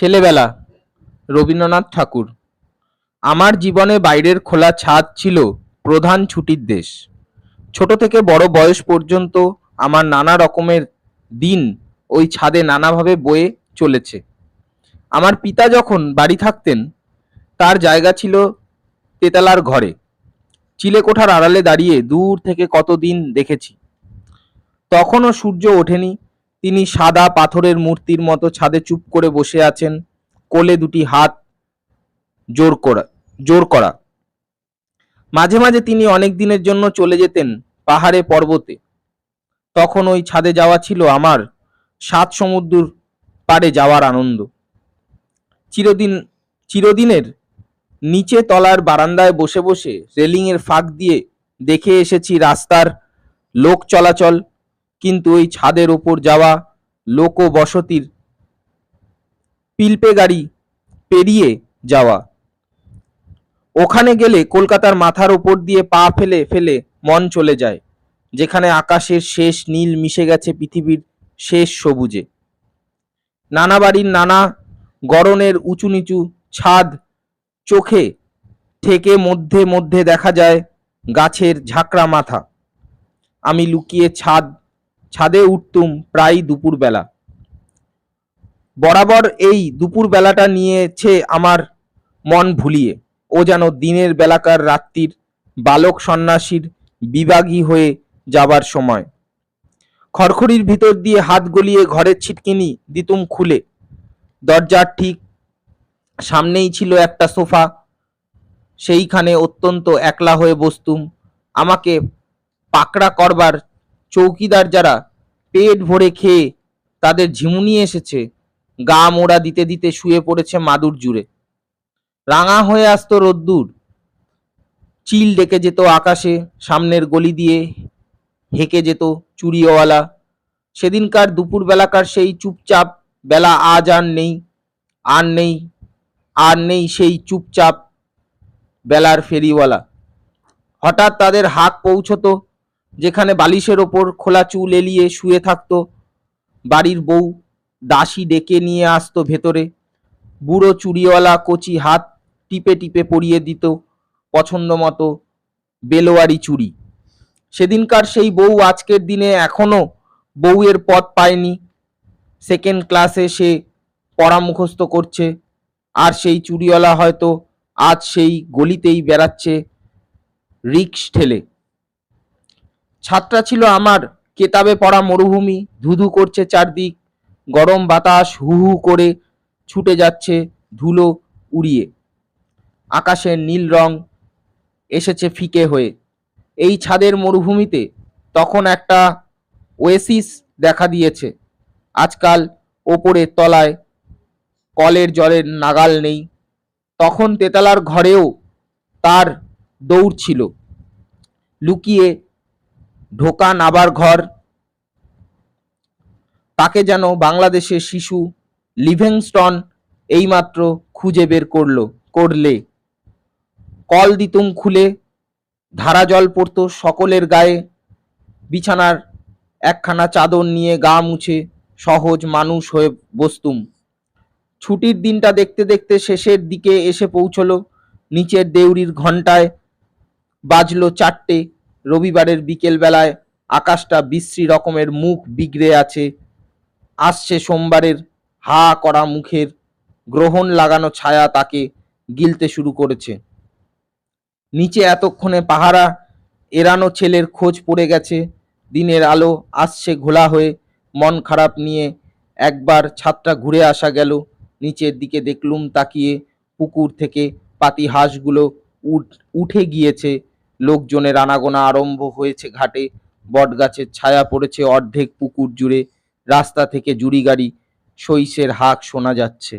ছেলেবেলা, রবীন্দ্রনাথ ঠাকুর। আমার জীবনে বাইরের খোলা ছাদ ছিল প্রধান ছুটির দেশ। ছোট থেকে বড় বয়স পর্যন্ত আমার নানা রকমের দিন ওই ছাদে নানাভাবে বয়ে চলেছে। আমার পিতা যখন বাড়ি থাকতেন, তার জায়গা ছিল তেতালার ঘরে। চিলেকোঠার আড়ালে দাঁড়িয়ে দূর থেকে কতদিন দেখেছি। তখনও সূর্য ওঠেনি তিনি সাদা পাথরের মূর্তির মতো ছাদে চুপ করে বসে আছেন, কোলে দুটি হাত জোর করা জোর করা। মাঝে মাঝে তিনি অনেক দিনের জন্য চলে যেতেন পাহাড়ে পর্বতে। তখন ওই ছাদে যাওয়া ছিল আমার সাত সমুদ্র পাড়ে যাওয়ার আনন্দ। চিরদিন, চিরদিনের নিচে তলার বারান্দায় বসে বসে রেলিংয়ের ফাঁক দিয়ে দেখে এসেছি রাস্তার লোক চলাচল কিন্তু ওই ছাদের ওপর যাওয়া লোক ও বসতির পিলপে গাড়ি পেরিয়ে যাওয়া। ওখানে গেলে কলকাতার মাথার ওপর দিয়ে পা ফেলে ফেলে মন চলে যায়, যেখানে আকাশের শেষ নীল মিশে গেছে পৃথিবীর শেষ সবুজে। নানা বাড়ির নানা গড়নের উঁচু নিচু ছাদ চোখে থেকে মধ্যে মধ্যে দেখা যায় গাছের ঝাঁকড়া মাথা। আমি লুকিয়ে ছাদ ছাদে উঠতুম প্রায় দুপুরবেলা। বরাবর এই দুপুর বেলাটা নিয়েছে আমার মন ভুলিয়ে। ও যেন দিনের বেলাকার রাত্রির বালক সন্ন্যাসীর বিভাগী হয়ে যাবার সময়। খড়খড়ির ভিতর দিয়ে হাত গলিয়ে ঘরের ছিটকিনি দিতুম খুলে। দরজার ঠিক সামনেই ছিল একটা সোফা। সেইখানে অত্যন্ত একলা হয়ে বসতুম। আমাকে পাকড়া করবার চৌকিদার যারা পেট ভরে খেয়ে তাদের ঝিমুনি এসেছে, গা মোড়া দিতে দিতে শুয়ে পড়েছে মাদুর জুড়ে। রাঙা হয়ে আসতো রোদ্দুর। চিল ডেকে যেত আকাশে, সামনের গলি দিয়ে হেঁকে যেত চুরিওয়ালা সেদিনকার দুপুরবেলাকার সেই চুপচাপ বেলা আজ আর নেই আর নেই আর নেই সেই চুপচাপ বেলার ফেরিওয়ালা। হঠাৎ তাদের হাত পৌঁছতো যেখানে বালিশের ওপর খোলা চুল এলিয়ে শুয়ে থাকতো। বাড়ির বউ দাসী ডেকে নিয়ে আসতো ভেতরে। বুড়ো চুড়িওয়ালা কচি হাত টিপে টিপে পরিয়ে দিত পছন্দ মতো বেলোয়ারি চুড়ি। সেদিনকার সেই বউ আজকের দিনে এখনও বউয়ের পথ পায়নি। সেকেন্ড ক্লাসে সে পড়া মুখস্থ করছে। আর সেই চুড়িওয়ালা হয়তো আজ সেই গলিতেই বেড়াচ্ছে রিক্স ঠেলে। ছাদটা ছিল আমার। কেতাবে পড়া মরুভূমি। ধুধু করছে চারদিক। গরম বাতাস হু হু করে ছুটে যাচ্ছে ধুলো উড়িয়ে। আকাশের নীল রং এসেছে ফিকে হয়ে। এই ছাদের মরুভূমিতে তখন একটা ওয়েসিস দেখা দিয়েছে। আজকাল ওপরে তলায় কলের জলের নাগাল নেই। তখন তেতালার ঘরেও তার দৌড় ছিল। লুকিয়ে ঢোকা নাবার ঘর। তাকে যেন বাংলাদেশের শিশু লিভিংস্টন এইমাত্র খুঁজে বের করল, করলে। কল দিতুম খুলে, ধারা জল পড়তো সকলের গায়ে। বিছানার একখানা চাদর নিয়ে গা মুছে সহজ মানুষ হয়ে বসতুম। ছুটির দিনটা দেখতে দেখতে শেষের দিকে এসে পৌঁছলো। নিচের দেউরির ঘন্টায় বাজলো চারটে। রবিবারের বিকেল বেলায় আকাশটা বিশ্রী রকমের মুখ বিগড়ে আছে। আসছে সোমবারের হা করা মুখের গ্রহণ লাগানো ছায়া তাকে গিলতে শুরু করেছে। নিচে এতক্ষণে পাহারা এরানো ছেলের খোঁজ পড়ে গেছে। দিনের আলো আসছে ঘোলা হয়ে, মন খারাপ নিয়ে একবার ছাদটা ঘুরে আসা গেল। নিচের দিকে দেখলুম তাকিয়ে পুকুর থেকে পাতি হাঁসগুলো উঠে গিয়েছে। লোকজনের আনাগোনা আরম্ভ হয়েছে ঘাটে। বটগাছের ছায়া পড়েছে অর্ধেক পুকুর জুড়ে। রাস্তা থেকে জুড়ি গাড়ি সইসের হাঁক শোনা যাচ্ছে।